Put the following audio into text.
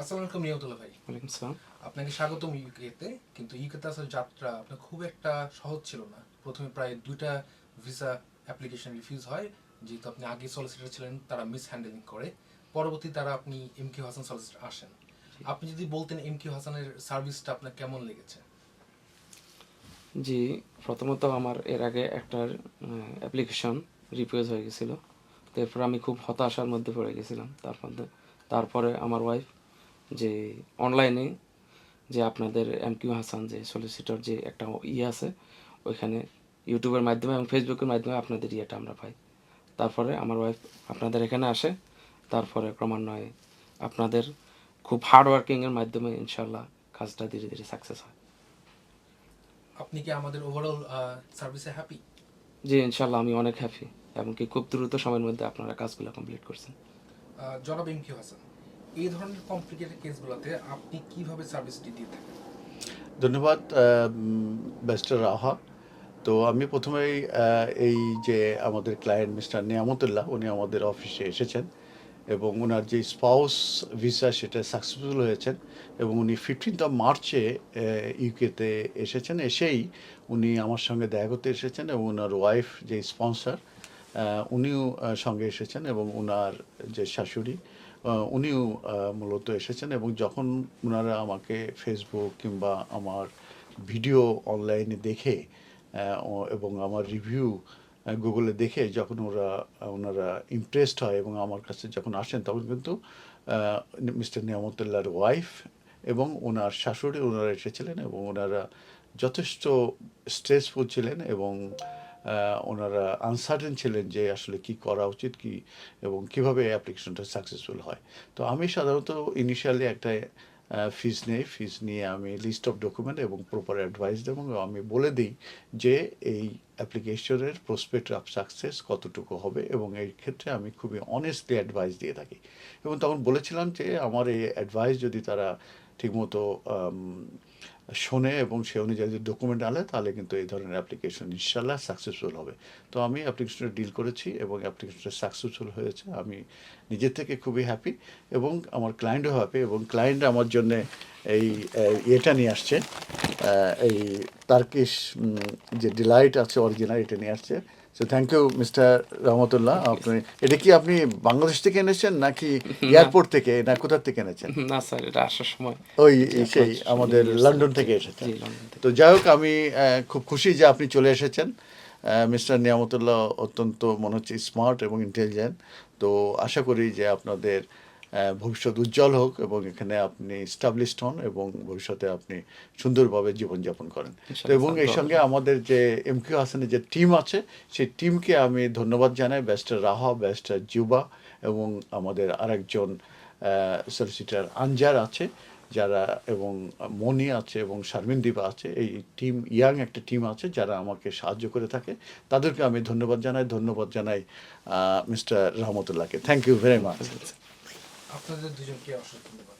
আসসালামু আলাইকুম নিয়তুল্লাহ ভাই। ওয়ালাইকুম সালাম আপনাকে স্বাগতম ইউকেতে কিন্তু ইউকেতে আসার যাত্রা আপনার খুব একটা সহজ ছিল না। প্রথমে প্রায় দুইটা ভিসা অ্যাপ্লিকেশন রিফিউজ হয় যেহেতু আপনি আগে সলিসিটার ছিলেন তারা মিস হ্যান্ডেলিং করে। পরবর্তী তারা আপনি এম কিউ হাসান সলিসিটার আসেন। আপনি যদি বলতেন এম কিউ হাসানের সার্ভিসটা আপনার কেমন লেগেছে? জি প্রথমত আমার এর আগে একটা অ্যাপ্লিকেশন রিফিউজ হয়ে গেছিল। তো এরপর আমি খুব হতাশার মধ্যে পড়ে গেছিলাম। তারপর তারপরে আমার ওয়াইফ যে অনলাইনে যে আপনাদের এম কিউ হাসান যে সলিসিটর যে একটা ইয়ে আছে ওইখানে ইউটিউবের মাধ্যমে এবং ফেসবুকের মাধ্যমে আপনাদের ইয়েটা আমরা পাই। তারপরে আমার ওয়াইফ আপনাদের এখানে আসে তারপরে ক্রমান্বয়ে আপনাদের খুব হার্ড ওয়ার্কিংয়ের মাধ্যমে ইনশাল্লাহ কাজটা ধীরে ধীরে সাকসেস হয়। আপনি কি আমাদের ওভারঅল সার্ভিসে হ্যাপি জি ইনশাল্লাহ আমি অনেক হ্যাপি এমনকি খুব দ্রুত সময়ের মধ্যে আপনারা কাজগুলো কমপ্লিট করছেন। জনাব এম কিউ হাসান এই ধরনের কমপ্লিকেটেড কেসগুলোতে আপনি কীভাবে সার্ভিসটি দিয়ে থাকেন? ধন্যবাদ ব্যারিস্টার রাহা। তো আমি প্রথমেই এই যে আমাদের ক্লায়েন্ট মিস্টার নিয়ামতুল্লাহ, উনি আমাদের অফিসে এসেছেন এবং ওনার যে স্পাউস ভিসা সেটা সাকসেসফুল হয়েছেন এবং উনি ফিফটিন্থ অফ মার্চে ইউকেতে এসেছেন। এসেই উনি আমার সঙ্গে দেখা করতে এসেছেন এবং ওনার ওয়াইফ যে স্পন্সর উনিও সঙ্গে এসেছেন এবং ওনার যে শাশুড়ি উনিও মূলত এসেছেন এবং যখন ওনারা আমাকে ফেসবুক কিংবা আমার ভিডিও অনলাইনে দেখে এবং আমার রিভিউ গুগলে দেখে যখন ওরা ওনারা ইমপ্রেসড হয় এবং আমার কাছে যখন আসেন, তখন কিন্তু মিস্টার নিয়ামতুল্লাহর ওয়াইফ এবং ওনার শাশুড়ি ওনারা এসেছিলেন এবং ওনারা যথেষ্ট স্ট্রেসফুল ছিলেন এবং ওনারা আনসার্টেন ছিলেন যে আসলে কি করা উচিত, কি এবং কীভাবে অ্যাপ্লিকেশনটা সাকসেসফুল হয়। তো আমি সাধারণত ইনিশিয়ালি একটা ফিজ নেই। ফিজ নিয়ে আমি লিস্ট অফ ডকুমেন্ট এবং প্রপার অ্যাডভাইস দেব। আমি বলে দিই যে এই অ্যাপ্লিকেশনের প্রসপেক্ট অফ সাকসেস কতটুকু হবে এবং এই ক্ষেত্রে আমি খুবই অনেস্টলি অ্যাডভাইস দিয়ে থাকি। এবং তখন বলেছিলাম যে আমার এই অ্যাডভাইস যদি তারা ঠিকমতো শোনে এবং সে অনুযায়ী যদি ডকুমেন্ট আনে, তাহলে কিন্তু এই ধরনের অ্যাপ্লিকেশন ইনশাল্লাহ সাকসেসফুল হবে। তো আমি অ্যাপ্লিকেশনটা ডিল করেছি এবং অ্যাপ্লিকেশনটা সাকসেসফুল হয়েছে। আমি নিজের থেকে খুবই হ্যাপি এবং আমার ক্লায়েন্টও হ্যাপি এবং ক্লায়েন্ট আমার জন্যে এই এটা নিয়ে আসছে। এই তার্কিশ যে ডিলাইট আছে অরিজিনাল এটা নিয়ে আসছে। So thank you mister Rahmatullah আপনি এটা কি আপনি বাংলাদেশ থেকে এনেছেন নাকি এয়ারপোর্ট থেকে? না কোথা থেকে এনেছেন? না স্যার এটা আসার সময় ওই সেই আমাদের লন্ডন থেকে এসেছেন। তো যাই হোক আমি খুব খুশি যে আপনি চলে এসেছেন। মিস্টার নিয়ামতুল্লাহ অত্যন্ত মনে হচ্ছে স্মার্ট এবং ইন্টেলিজেন্ট তো আশা করি যে আপনাদের ভবিষ্যৎ উজ্জ্বল হোক এবং এখানে আপনি স্টাবলিশড হন এবং ভবিষ্যতে আপনি সুন্দরভাবে জীবনযাপন করেন। তো এবং এই সঙ্গে আমাদের যে এম কিউ হাসানের যে টিম আছে সেই টিমকে আমি ধন্যবাদ জানাই। ব্যারিস্টার রাহা ব্যারিস্টার জুবা এবং আমাদের আরেকজন সলিসিটার আনজার আছে যারা এবং মনি আছে এবং শারমিন দীপা আছে। এই টিম ইয়াং একটা টিম আছে যারা আমাকে সাহায্য করে থাকে। তাদেরকে আমি ধন্যবাদ জানাই। ধন্যবাদ জানাই মিস্টার রহমতুল্লাহকে। থ্যাংক ইউ ভেরি মাচ আপনাদের দুজনকে অসংখ্য ধন্যবাদ।